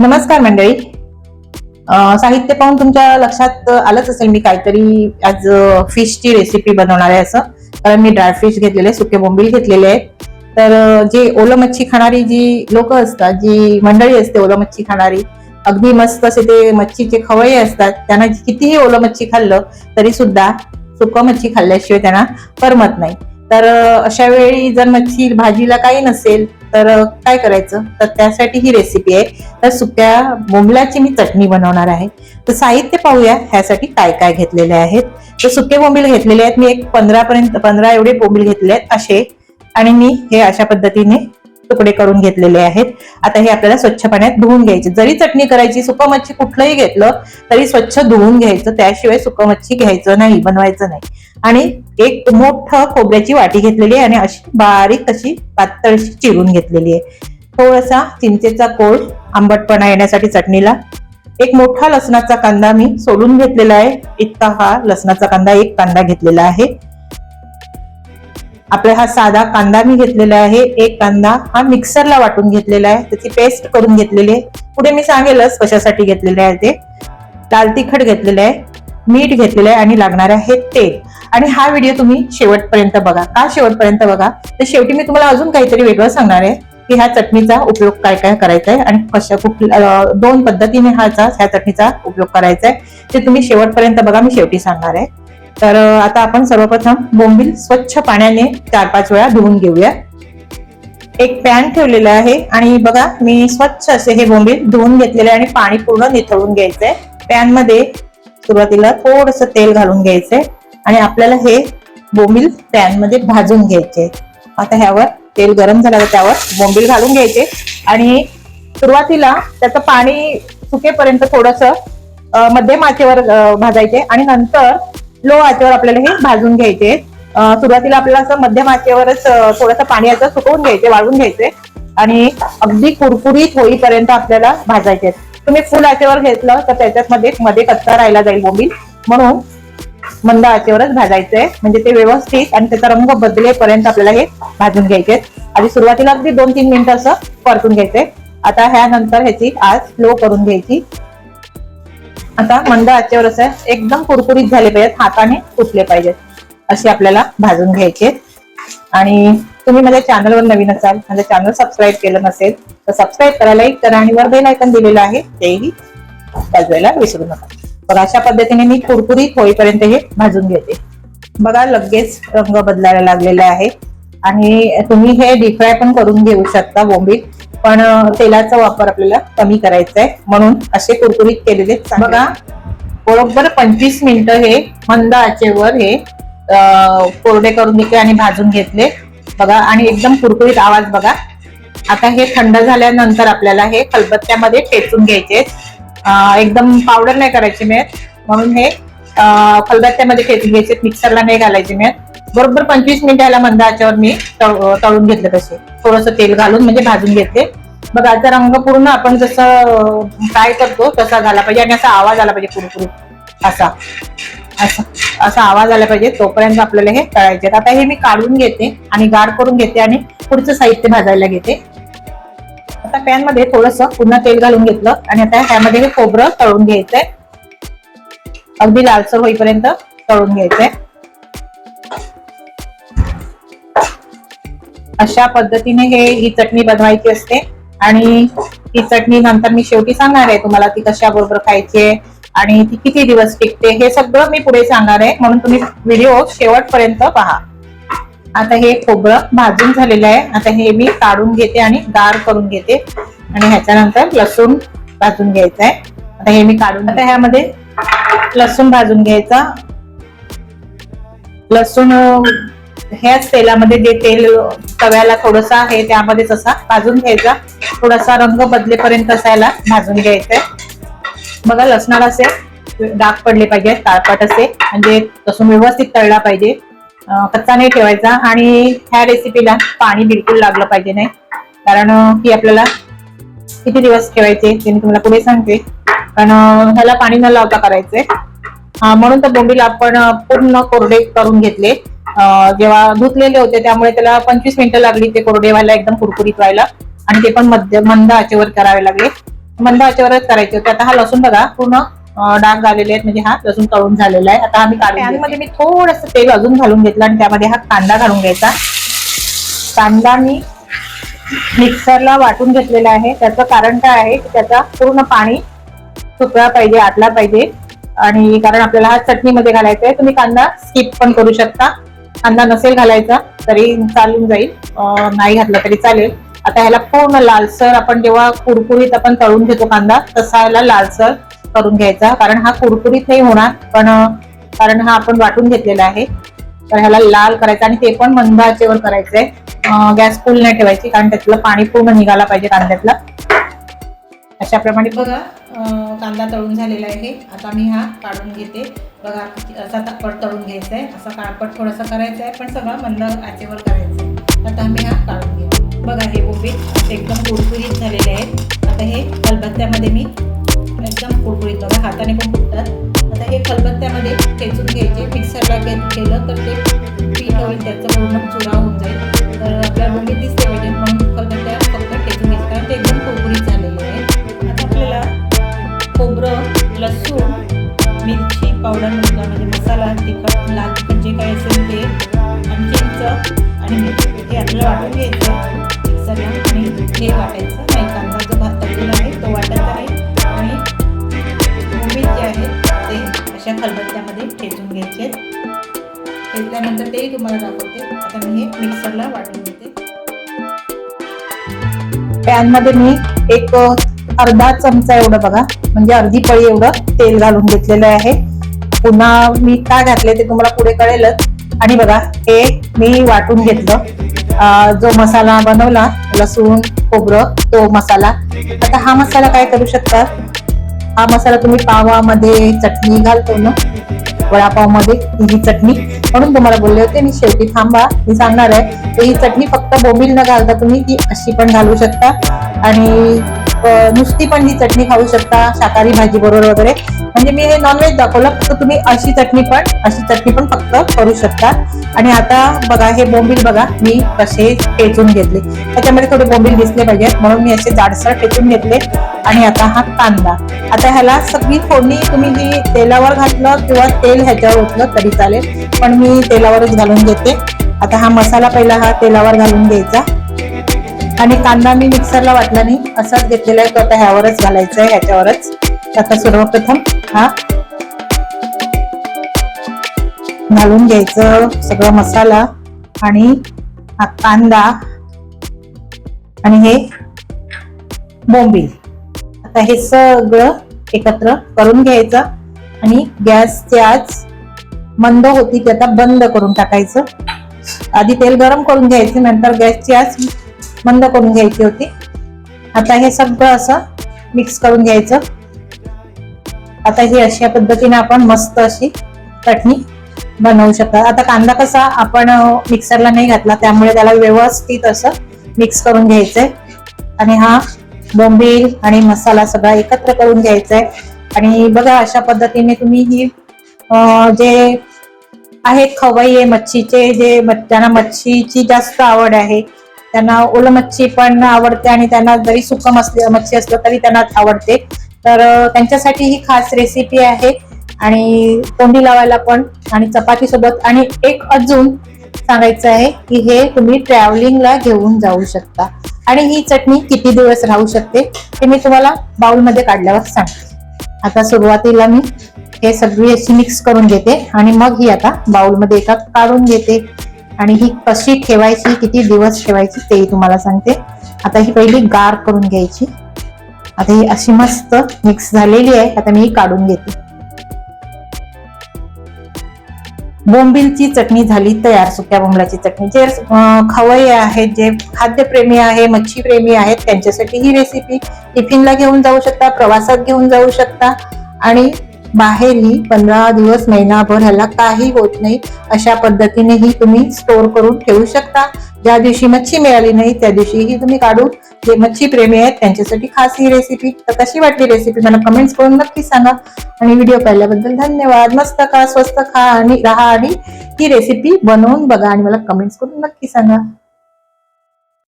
नमस्कार मंडळी. साहित्य पाहून तुमच्या लक्षात आलंच असेल मी काहीतरी आज फिशची रेसिपी बनवणार आहे असं. कारण मी ड्राय फिश घेतलेले सुके बोंबील घेतलेले आहेत. तर जे ओलं मच्छी खाणारी जी लोक असतात जी मंडळी असते ओलं मच्छी खाणारी अगदी मस्त असे ते मच्छीचे खवये असतात त्यांना कितीही ओलं मच्छी खाल्लं तरी सुद्धा सुकं मच्छी खाल्ल्याशिवाय त्यांना करमत नाही. तर अशा वेळी जर मच्छी भाजीला काही नसेल तर काय करायचं? तर त्यासाठी ही रेसिपी आहे. तर सुक्या बोंबलाची मी चटणी बनवणार आहे. तर साहित्य पाहूया ह्यासाठी काय काय घेतलेले आहेत. तर सुके बोंबील घेतलेले आहेत. मी एक पंधरा पर्यंत पंधरा एवढे बोंबील घेतले आहेत असे. आणि मी हे अशा पद्धतीने तुकडे करून घेतलेले आहेत. आता हे आपल्याला स्वच्छ पाण्यात धुवून घ्यायचे. जरी चटणी करायची सुकं मच्छी कुठलंही घेतलं तरी स्वच्छ धुवून घ्यायचं. त्याशिवाय सुकं मच्छी घ्यायचं नाही बनवायचं नाही. आणि एक मोठं खोबऱ्याची वाटी घेतलेली आहे आणि अशी बारीक अशी पातळशी चिरून घेतलेली आहे. थोडासा चिंचेचा कोळ आंबटपणा येण्यासाठी चटणीला. एक मोठा लसणाचा कांदा मी सोलून घेतलेला आहे. इतका हा लसणाचा कांदा एक कांदा घेतलेला आहे. आपला हा साधा कांदा मी घेतलेला आहे. एक कांदा हा मिक्सरला वाटून घेतलेला आहे. त्याची पेस्ट करून घेतलेली आहे. पुढे मी सांगेलच कशासाठी घेतलेले आहे ते. लाल तिखट घेतलेलं आहे. मीठ घेतलेलं आहे आणि लागणार आहे तेल. आणि हा व्हिडिओ तुम्ही शेवटपर्यंत बघा. का शेवटपर्यंत बघा? तर शेवटी मी तुम्हाला अजून काहीतरी वेगळं सांगणार आहे की ह्या चटणीचा उपयोग काय काय करायचा आहे आणि कशा कुठल्या दोन पद्धतीने ह्याचा ह्या चटणीचा उपयोग करायचा आहे. ते तुम्ही शेवटपर्यंत बघा मी शेवटी सांगणार आहे. तर आता आपण सर्वप्रथम बोंबील स्वच्छ पाण्याने चार पाच वेळा धुवून घेऊया. एक पॅन ठेवलेला आहे आणि बघा मी स्वच्छ असे हे बोंबील धुवून घेतलेले आणि पाणी पूर्ण निथळून घ्यायचंय. पॅनमध्ये सुरुवातीला थोडस तेल घालून घ्यायचंय आणि आपल्याला हे बोंबील पॅनमध्ये भाजून घ्यायचे आता ह्यावर तेल गरम झालं त्यावर बोंबील घालून घ्यायचे आणि सुरुवातीला त्याचं पाणी सुकेपर्यंत थोडस मध्यम आचेवर भाजायचे आणि नंतर लो आचेवर आपल्याला हे भाजून घ्यायचे. सुरुवातीला आपल्याला असं मध्यम आचेवरच थोडंसं पाणी याचं सुकवून घ्यायचे वाळवून घ्यायचे. आणि अगदी कुरकुरीत होईपर्यंत आपल्याला भाजायचे तुम्ही फुल आचेवर घेतलं तर त्याच्यात मध्ये मध्ये कच्चा राहिला जाईल बोंबील. म्हणून मंद आचेवरच भाजायचंय म्हणजे ते व्यवस्थित आणि त्याचा रंग बदलेपर्यंत आपल्याला हे भाजून घ्यायचे आधी सुरुवातीला अगदी दोन तीन मिनिटं असं परतून घ्यायचंय आता ह्यानंतर ह्याची आज स्लो करून घ्यायची. आता मंद आचेवर असं एकदम कुरकुरीत झाले पाहिजेत हाताने फुटले पाहिजेत असे आपल्याला भाजून घ्यायचे आणि तुम्ही माझ्या चॅनलवर नवीन असाल माझं चॅनल सबस्क्राईब केलं नसेल तर सबस्क्राईब करायलाही करा आणि वर बेल आयकन दिलेलं आहे तेही वाजवायला विसरू नका. तर अशा पद्धतीने मी कुरकुरीत होईपर्यंत हे भाजून घेते. बघा लगेच रंग बदलायला लागलेला आहे. आणि तुम्ही हे डीप फ्राय पण करून घेऊ शकता बोंबील पण तेलाचा वापर आपल्याला कमी करायचा आहे म्हणून असे कुरकुरीत केलेले. बघा बरोबर पंचवीस मिनिटं हे मंद आचेवर हे कोरडे करून घेतले आणि भाजून घेतले. बघा आणि एकदम कुरकुरीत आवाज बघा. आता हे थंड झाल्यानंतर आपल्याला हे खलबत्त्यामध्ये ठेचून घ्यायचे एकदम पावडर नाही करायची मिळत. म्हणून हे अं, खलबत्त्यामध्ये ठेचून घ्यायचे मिक्सरला नाही घालायचे मिळत. बरोबर पंचवीस मिनिटाला मंद आचेवर मी तळून घेतलं तसे. थोडस तेल घालून म्हणजे भाजून घेतले बघा याचा रंग पूर्ण आपण जसं फ्राय करतो तसा झाला पाहिजे आणि असा आवाज आला पाहिजे कुरकुरीत. असा. असा असा आवाज आला पाहिजे तोपर्यंत आपल्याला हे तळायचे आता हे मी काढून घेते आणि गाड करून घेते आणि पुढचं साहित्य भाजायला घेते. आता पॅनमध्ये थोडस पुन्हा तेल घालून घेतलं आणि आता ह्यामध्ये हे खोबरं तळून घ्यायचंय. अगदी लालसर होईपर्यंत तळून घ्यायचंय. अशा पद्धतीने हे ही चटणी बनवायची असते. आणि ही चटणी नंतर मी शेवटी सांगणार आहे तुम्हाला ती कशा बरोबर खायची आहे आणि ती किती दिवस टिकते हे सगळं मी पुढे सांगणार आहे. म्हणून तुम्ही व्हिडिओ शेवटपर्यंत पहा. आता हे खोबरं भाजून झालेलं आहे. आता हे मी काढून घेते आणि गार करून घेते. आणि ह्याच्यानंतर लसूण भाजून घ्यायचं आहे. आता हे मी काढून आता ह्यामध्ये लसूण भाजून घ्यायचा. लसूण ह्याच तेलामध्ये जे तेल तव्याला थोडस आहे त्यामध्येच असा भाजून घ्यायचा. थोडासा रंग बदलेपर्यंत असायला भाजून घ्यायचंय. बघा लसणाला असे डाग पडले पाहिजे काळपट असे. म्हणजे लसूण व्यवस्थित तळला पाहिजे. कच्चा नाही ठेवायचा. आणि ह्या रेसिपीला पाणी बिलकुल लागलं पाहिजे नाही. कारण की आपल्याला किती दिवस ठेवायचे ते मी तुम्हाला पुढे सांगते. कारण ह्याला पाणी न लावता करायचंय. म्हणून तर बोंबील आपण पूर्ण कोरडे करून घेतले. जेव्हा धुतलेले होते त्यामुळे त्याला पंचवीस मिनिटं लागली ते कोरडे व्हायला एकदम कुरकुरीत व्हायला. आणि ते पण मध्य मंद आचेवर करावे लागले. मंद आचेवरच करायचे होते. आता हा लसूण बघा पूर्ण डाग झालेले आहेत. म्हणजे हा लसूण तळून झालेला आहे. आता आम्ही काढून मध्ये मी थोडस तेल अजून घालून घेतलं आणि त्यामध्ये हा कांदा घालून घ्यायचा. कांदा मी मिक्सरला वाटून घेतलेला आहे. त्याचं कारण काय आहे की त्याचा पूर्ण पाणी सुकला पाहिजे आटला पाहिजे. आणि कारण आपल्याला हा चटणीमध्ये घालायचा आहे. तुम्ही कांदा स्किप पण करू शकता. कांदा नसेल घालायचा तरी चालून जाईल. नाही घातला तरी चालेल. आता ह्याला पूर्ण लालसर आपण जेव्हा कुरकुरीत आपण तळून घेतो कांदा तसा ह्याला लालसर करून घ्यायचा. कारण हा कुरकुरीत नाही होणार पण कारण हा आपण वाटून घेतलेला आहे. तर ह्याला लाल करायचा आणि ते पण मंद आचेवर करायचंय. गॅस फुल नाही ठेवायची कारण त्यातलं पाणी पूर्ण निघाला पाहिजे कांद्यातला. अशा प्रमाणे बघा कांदा तळून झालेला आहे. आता मी हा काढून घेते. बघा असा तापट तळून घ्यायचा आहे असा काळपट थोडासा करायचा आहे पण सगळं मंद आचेवर करायचं आहे आता आम्ही हा काढून घेऊ. बघा हे बोंबे एकदम कुरकुरीत झालेले आहेत. आता हे खलबत्त्यामध्ये मी एकदम कुरकुरीत बघा हाताने पण फुटतात. आता हे खलबत्त्यामध्ये खेचून घ्यायचे मिक्सरला के केलं तर ते पीठ होईल त्याचं पूर्ण चुरा होऊन जाईल. तर आपल्या बोंबे दिसते म्हणजे पाहिजे म्हणून खलबत्त्यात अशा खलबत्त्यामध्ये ठेचून घ्यायचे आहेत. ठेचल्यानंतर तेही तुम्हाला दाखवते. आता मी हे मिक्सरला वाटून घेते. पॅनमध्ये मी एक अर्धा चमचा एवढं बघा. म्हणजे अर्धी पळी एवढं तेल घालून घेतलेलं आहे. पुन्हा मी काय घातले ते तुम्हाला पुढे कळेलच. आणि बघा हे मी वाटून घेतलं. जो मसाला बनवला लसूण खोबरं तो मसाला. आता हा मसाला काय करू शकता? हा मसाला तुम्ही पावामध्ये चटणी घालतो ना? वडापावमध्ये ही चटणी. म्हणून तुम्हाला बोलले होते मी शेवटी थांबा मी सांगणार आहे. तर ही चटणी फक्त बोंबील न घालता तुम्ही ती अशी पण घालू शकता. आणि नुसती पण ही चटणी खाऊ शकता शाकाहारी भाजी बरोबर वगैरे. म्हणजे मी हे नॉनव्हेज दाखवलं फक्त तुम्ही अशी चटणी पण अशी चटणी पण फक्त करू शकता. आणि आता बघा हे बोंबील बघा मी कसे ठेचून घेतले. त्याच्यामध्ये थोडे बोंबील दिसले पाहिजेत म्हणून मी असे जाडसर ठेचून घेतले. आणि आता हा कांदा. आता ह्याला सगळी फोडणी तुम्ही जी तेलावर घातलं किंवा तेल ह्याच्यावर ओतलं तरी चालेल पण मी तेलावरच घालून घेते. आता हा मसाला पहिला हा तेलावर घालून घ्यायचा. आणि कांदा मी मिक्सरला वाटला नाही असाच घेतलेला आहे तो आता ह्यावरच घालायचा आहे ह्याच्यावरच. आता सर्वप्रथम हा घालून घ्यायचं सगळं मसाला आणि हा कांदा आणि हे बोंबील. आता हे सगळं एकत्र करून घ्यायचं आणि गॅसची आज मंद होती ते आता बंद करून टाकायचं. आधी तेल गरम करून घ्यायचे नंतर गॅसची आज बंद करून घ्यायची होती. आता हे सगळं असं मिक्स करून घ्यायचं. आता ही अशा पद्धतीने आपण मस्त अशी चटणी बनवू शकता. आता कांदा कसा आपण मिक्सरला नाही घातला त्यामुळे त्याला व्यवस्थित असं मिक्स करून घ्यायचंय. आणि हा बोंबील आणि मसाला सगळा एकत्र करून घ्यायचा आहे आणि बघा अशा पद्धतीने तुम्ही ही जे आहेत आहे मच्छीचे जे ज्यांना मच्छीची जास्त आवड आहे. त्यांना ओलं मच्छी पण आवडते आणि त्यांना जरी सुकम असले मच्छी असलं तरी त्यांना आवडते. तर त्यांच्यासाठी ही खास रेसिपी आहे. आणि तोंडी लावायला पण आणि चपाती सोबत आणि एक अजून सांगायचं आहे की हे तुम्ही ट्रॅव्हलिंगला घेऊन जाऊ शकता. आणि ही चटणी किती दिवस राहू शकते ते मी तुम्हाला बाउलमध्ये काढल्यावर सांगते. आता सुरुवातीला मी हे सगळी अशी मिक्स करून घेते आणि मग ही आता बाउलमध्ये एका काढून घेते. आणि ही कशी ठेवायची किती दिवस ठेवायची तेही तुम्हाला सांगते. आता ही पहिली गार करून घ्यायची. आता ही अशी मस्त मिक्स झालेली आहे. आता मी ही काढून घेते. बोंबिलची चटणी झाली तयार सुक्या बोंबलाची चटणी. जे अं, खवय्ये आहेत जे खाद्यप्रेमी आहे मच्छीप्रेमी आहेत त्यांच्यासाठी ही रेसिपी टिफिनला घेऊन जाऊ शकता प्रवासात घेऊन जाऊ शकता. आणि बाहेरही पंधरा दिवस महिनाभर ह्याला काही होत नाही. अशा पद्धतीनेही तुम्ही स्टोर करून ठेवू शकता. ज्या दिवशी मच्छी मिळाली नाही त्या दिवशीही तुम्ही काढून जे मच्छी प्रेमी आहेत त्यांच्यासाठी खास ही रेसिपी तर कशी वाटली रेसिपी मला कमेंट्स करून नक्की सांगा. आणि व्हिडिओ पाहिल्याबद्दल धन्यवाद. मस्त खा स्वस्त खा आणि राहा आणि ही रेसिपी बनवून बघा आणि मला कमेंट्स करून नक्की सांगा.